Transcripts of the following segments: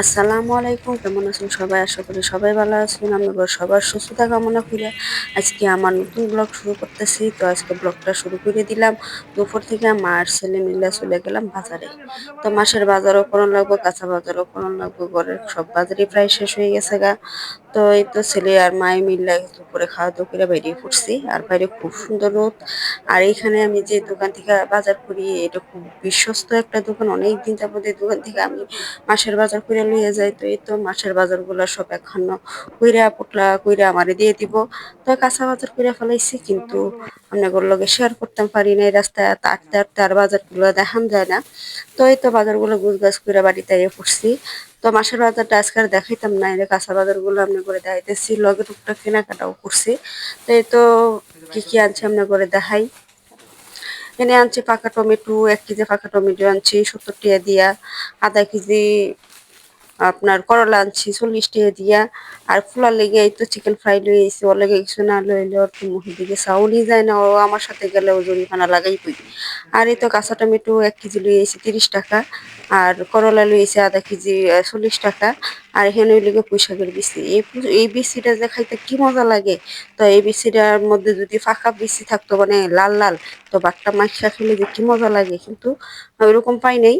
আসসালামু আলাইকুম, কেমন আছেন সবাই? আশা করি সবাই ভালো আছেন, আমি সবার সুস্থতা কামনা করে আজকে আমার নতুন ব্লগ শুরু করতেছি। তো আজকে ব্লগটা শুরু করে দিলাম। দুপুর থেকে মার ছেলে মিলে চলে গেলাম বাজারে। তো মাসের বাজারও করণ লাগবো, কাঁচা বাজারও করণ লাগবো, ঘরের সব বাজারই প্রায় শেষ হয়ে গেছে গা। তো এই তো ছেলে আর মায়ে মিললে দুপুরে খাওয়া দাওয়া করে বেরিয়ে পড়ছি। আর বাইরে খুব সুন্দর রোদ। আর এইখানে আমি যে দোকান থেকে বাজার করি, এটা খুব বিশ্বস্ত একটা দোকান। অনেক দিন যাবত দোকান থেকে আমি মাসের বাজার করে লিয়ে যাই, তো এই তো মাসের বাজারগুলো সব এখান কইরা পুটলা কইরা আমারে দিয়ে দিব। তো কাঁচা বাজার কইরা ফেলাইছি, কিন্তু আপনাদের লগে শেয়ার করতাম, পারি না এই রাস্তায় আটতে আটতে আর বাজার বাজারগুলো দেখান যায় না। তো এই তো বাজারগুলো গুছ গাছ করে বাড়িতে পড়ছি। তো মাসের বাজারটা আজকে আর দেখাইতাম না এটা কাঁচা বাজার বাজারগুলো আপনি করে দেখাইতেছি, লগে টুকটাক কেনাকাটাও করছি। তো এই তো কি কি আনছে আপনি করে দেখাই। এনে আনছি পাকা টমেটো, এক কেজি পাকা টমেটো আনছি, সত্তর টাকা দিয়া, আধা কেজি আপনার করলা আনছি, চল্লিশ টাকা দিয়া। আর ফুলার লেগে এই তো চিকেন ফ্রাই লই আইছি ওর লেগে কিছু না লইলে ওর তো মুখের দিকে চাউলই যায় না, ও আমার সাথে গেলে ও জরিমানা লাগাই পই আর এই তো কাঁচা টমেটো এক কেজি লই আইছি তিরিশ টাকা, আর করলা লই আইছি আধা কেজি চল্লিশ টাকা, আর এখানে লেগে পুঁইশাকের বিচি। এই এই বিচিটা যে খাইতে কি মজা লাগে? তো এই বিচিটার মধ্যে যদি ফাঁকা বিচি থাকতো মানে লাল লাল, তো বাট্টা মাইখা খেলে যে কি মজা লাগে? কিন্তু ওইরকম পাই নাই।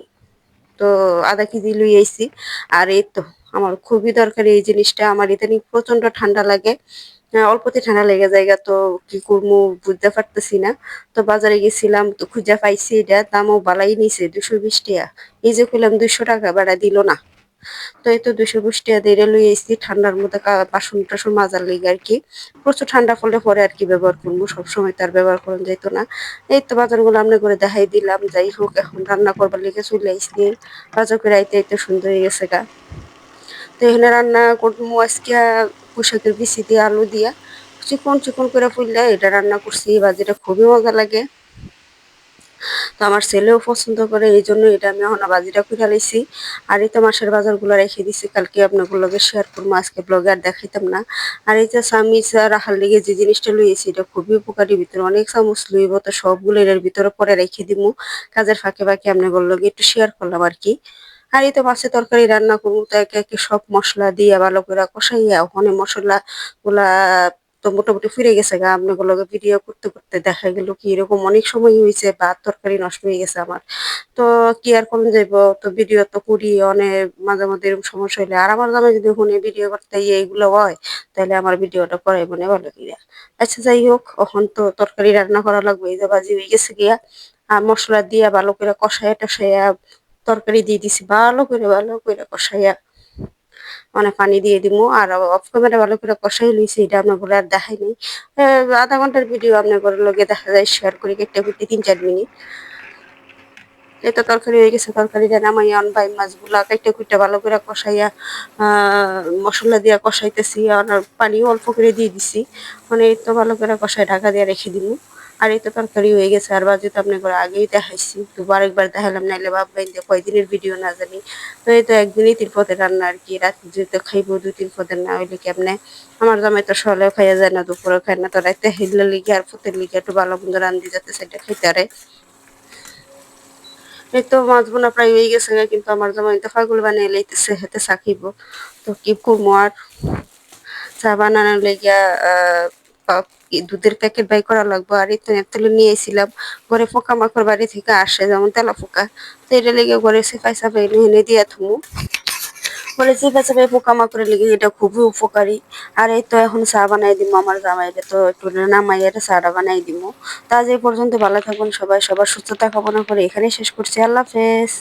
তো আধা কেজি লুই আইছি। আর এই তো, আমার খুবই দরকারি এই জিনিসটা। আমার ইদানিং প্রচণ্ড ঠান্ডা লাগে। অল্পতে ঠান্ডা লেগে যায় তো কি করব বুঝতে পারতেছি না। তো বাজারে গেছিলাম, তো খুঁজে পাইছি এটা, দামও বালাই নিছে দুশো বিশ টাকা। এই যে করলাম দুশো টাকা বাড়া দিল না। তো এই তো দুশো বিশ দিয়ে লই আইছি। ঠান্ডার মধ্যে বাসন টাসন মাজার লেগে আর কি। প্রচুর ঠান্ডা পড়লে পরে আর কি ব্যবহার করব। সবসময় তার ব্যবহার করা যাইতো না। এই তো বাজারগুলো আমরা করে দেখাই দিলাম। যাই হোক, এখন রান্না করবার লেগে চলে আইসি বাজার করে আইতে আইতে সুন্দর হয়ে গেছে গা। তো এখানে রান্না করব আজকে পোশাকের বিচি দিয়ে আলু দিয়া। চিকন চিকন করে ফুললে এটা রান্না করছি। বাজিটা খুবই মজা লাগে। তো আমার ছেলেও পছন্দ করে, এই জন্য এটা আমি এখন বাজিটা করে লাইছি আর এই তো মাসের বাজারগুলো রেখে দিছি, কালকে আপনাগুলোকে শেয়ার করব, আজকে ব্লগে আর দেখাইতাম না। আর এই যে চামিচ রাখার লেগে যে জিনিসটা লইয়েছি, এটা খুবই উপকারী, ভিতরে অনেক চামচ লইব, তো সবগুলো এর ভিতরে পরে রেখে দিব কাজের ফাঁকে ফাঁকে আপনাগুলোকে একটু শেয়ার করলাম আর কি। আর এই তো মাছের তরকারি রান্না করব, তো একে একে সব মশলা দিয়ে ভালো করে কষাইয়া, ওখানে মশলা গুলা তো মোটামুটি ফিরে গেছে গা। আপনাগুলোকে ভিডিও করতে করতে দেখা গেল কি এরকম অনেক সময় হয়েছে বা তরকারি নষ্ট হয়ে গেছে আমার। তো কি আর কোন যাইব? তো ভিডিও তো করি অনেক মাঝে মধ্যে এরকম সমস্যা হইলে। আর আমার দামে যদি শুনে ভিডিও করতে এইগুলো হয়, তাহলে আমার ভিডিওটা করাই মনে ভালো কিনা আচ্ছা যাই হোক, এখন তো তরকারি রান্না করা লাগবে, এই যে বাজি হয়ে গেছে গিয়া। আর মশলা দিয়া ভালো করে কষাইয়া টসাইয়া তরকারি দিয়ে দিছি, ভালো করে ভালো করে কষাইয়া মানে পানি দিয়ে দিব আর অফ ক্যামেরা ভালো করে কষাই লইছি, এটা আপনার বলে আর দেখাই নাই। আধা ঘণ্টার ভিডিও আপনার লগে দেখা যায় শেয়ার করি, কেটে কুটে তিন চার মিনিট। এই তো তরকারি হয়ে গেছে, তরকারিটা নামাইয়া ভাই মাছগুলা কেটে কুটে ভালো করে কষাইয়া মশলা দিয়া কষাইতেছি। আর পানিও অল্প করে দিয়ে দিছি। মানে তো ভালো করে কষাই ঢাকা দিয়ে রেখে দিব আর এই তো তরকারি হয়ে গেছে। আর বাজে তো আপনি করে আগেই দেখাইছি। দুবার একবার দেখালাম নাইলে ভাববেন যে কয়দিনের ভিডিও না জানি। তো এই তো একদিনই তিন পদের রান্না আর কি। রাত্রি যেহেতু খাইবো, দুই তিন পদের না হইলে কেমনে? আমার জামাই তো সকালেও খাইয়া যায় না, দুপুরেও খায় না। তো রাইতে হিললে লিগে আর ফুতের লিগে একটু ভালো মন্দ রান্ধি যাতে সেটা খাইতে পারে। এই তো মাছ বোনা প্রায় হয়ে গেছে কিন্তু আমার জামাই তো ফাগুল বানিয়ে লইতেছে, হেতে খাইব। তো কি করব আর? চা বানানোর লেগিয়া দুধের প্যাকেট বাই করা লাগবো? আর এই তো তেলে নিয়ে এসেছিলাম ঘরে পোকা মাকড় বাড়ি থেকে আসে, যেমন তেলা পোকা। তো এটা লেগে ঘরে সেফাই সাফাই এনে দিয়ে থুমু। বলে চেপে চেপে পোকা মাকড়ের লেগে এটা খুবই উপকারী। আর এই তো এখন চা বানাই দিব আমার জামাইরে তো একটু নামাই এটা চাটা বানাই দিব তা যে পর্যন্ত ভালো থাকুন সবাই, সবার সুস্থতা কামনা করে এখানেই শেষ করছি। আল্লাহ হাফেজ।